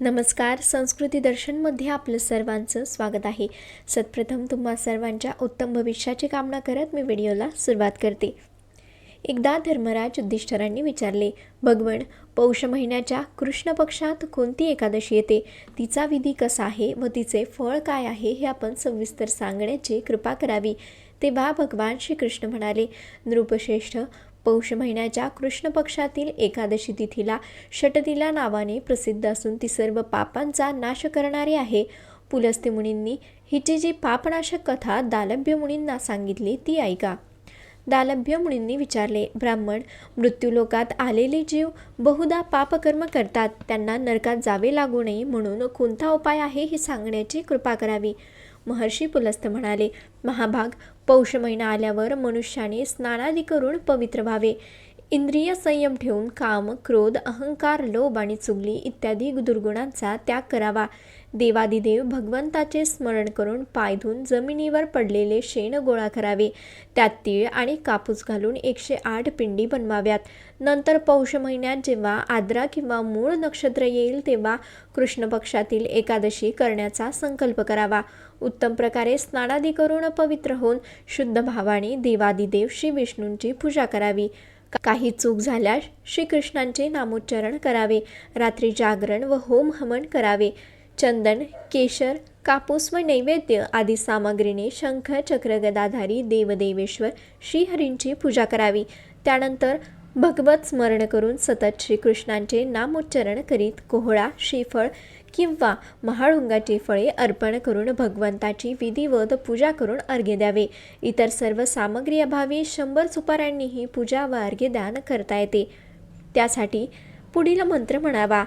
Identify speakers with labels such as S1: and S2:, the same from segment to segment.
S1: नमस्कार संस्कृती दर्शनमध्ये आपलं सर्वांचं स्वागत आहे. सत्प्रथम तुम्हा सर्वांच्या उत्तम भविष्याची कामना करत मी व्हिडिओला सुरुवात करते. एकदा धर्मराज युद्धिष्ठरांनी विचारले भगवण पौष महिन्याच्या कृष्ण पक्षात कोणती एकादशी येते? तिचा विधी कसा आहे व तिचे फळ काय आहे हे आपण सविस्तर सांगण्याची कृपा करावी. तेव्हा भगवान श्रीकृष्ण म्हणाले नृपश्रेष्ठ पौष महिन्याच्या कृष्ण पक्षातील एकादशी तिथीला षटदिला नावाने प्रसिद्ध असून ती सर्व पापांचा नाश करणारी आहे. पुलस्ते मुनींनी हिची जी पापनाशक कथा दालभ्य मुनींना सांगितली ती ऐका. दालभ्य मुनींनी विचारले ब्राह्मण मृत्यूलोकात आलेले जीव बहुधा पापकर्म करतात त्यांना नरकात जावे लागू नये म्हणून कोणता उपाय आहे हे सांगण्याची कृपा करावी. महर्षी पुलस्त म्हणाले महाभाग पौष महिना आल्यावर मनुष्याने स्नानादी करून पवित्र व्हावे. इंद्रिय संयम ठेवून काम क्रोध अहंकार लोभ आणि चुगली इत्यादी दुर्गुणांचा त्याग करावा. देवादिदेव भगवंताचे स्मरण करून पाय धुवून जमिनीवर पडलेले शेण गोळा करावे. त्यात तीळ आणि कापूस घालून एकशे आठ पिंडी बनवाव्यात. नंतर पौष महिन्यात जेव्हा आद्रा किंवा मूळ नक्षत्र येईल तेव्हा कृष्ण पक्षातील एकादशी करण्याचा संकल्प करावा. उत्तम प्रकारे स्नानादी करून पवित्र होऊन शुद्ध भावाने देवादिदेव श्री विष्णूंची पूजा करावी. काही चूक झाल्यास श्रीकृष्णांचे नामोच्चारण करावे रात्री जागरण व होम हवन करावे. चंदन केशर कापूस व नैवेद्य आदी सामग्रीने शंख चक्रगदाधारी देवदेवेश्वर श्रीहरींची पूजा करावी. त्यानंतर भगवत स्मरण करून सतत श्रीकृष्णांचे नामोच्चारण करीत कोहळा श्रीफळ किंवा महाळुंगाची फळे अर्पण करून भगवंताची विधिवत पूजा करून अर्घ्य द्यावे. इतर सर्व सामग्री अभावी शंभर सुपाऱ्यांनीही पूजा व अर्घ्यदान करता येते. त्यासाठी पुढील मंत्र म्हणावा.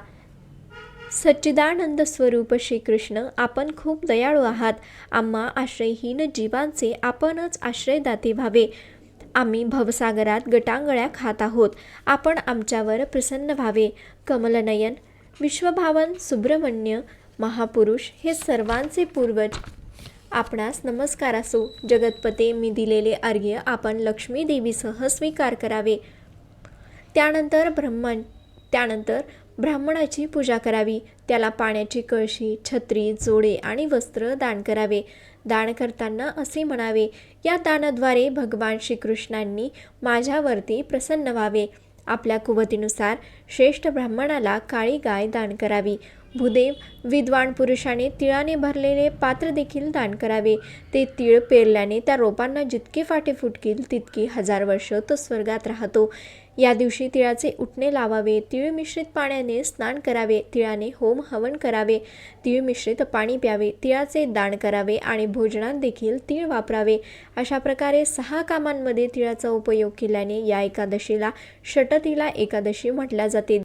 S1: सच्चिदानंद स्वरूप श्रीकृष्ण आपण खूप दयाळू आहात. आम्हा आश्रयहीन जीवांचे आपणच आश्रयदाते व्हावे. आम्ही भवसागरात गटांगळ्या खात आहोत. आपण आमच्यावर प्रसन्न व्हावे. कमलनयन विश्वभावन सुब्रमण्य महापुरुष हे सर्वांचे पूर्वज. आपणास नमस्कार असो. जगतपते मी दिलेले अर्घ्य आपण लक्ष्मी देवीसह स्वीकार करावे. त्यानंतर ब्रह्मण त्यानंतर ब्राह्मणाची पूजा करावी. त्याला पाण्याची कळशी छत्री जोडे आणि वस्त्र दान करावे. दान करताना असे म्हणावे या दानाद्वारे भगवान श्रीकृष्णांनी माझ्यावरती प्रसन्न व्हावे. आपल्या कुवतीनुसार श्रेष्ठ ब्राह्मणाला काळी गाय दान करावी. भूदेव विद्वान पुरुषाने तिळाने भरलेले पात्र देखील दान करावे. ते तिळ पेरल्याने त्या रोपांना जितके फाटे फुटतील तितकी हजार वर्ष तो स्वर्गात राहतो. या दिवशी तिळाचे उठणे लावावे तिळ मिश्रित पाण्याने स्नान करावे तिळाने होम हवन करावे तिळ मिश्रित पाणी प्यावे तिळाचे दान करावे आणि भोजनात देखील तिळ वापरावे. अशा प्रकारे सहा कामांमध्ये तिळाचा उपयोग केल्याने या एकादशीला षटतिला एकादशी म्हटल्या जाते.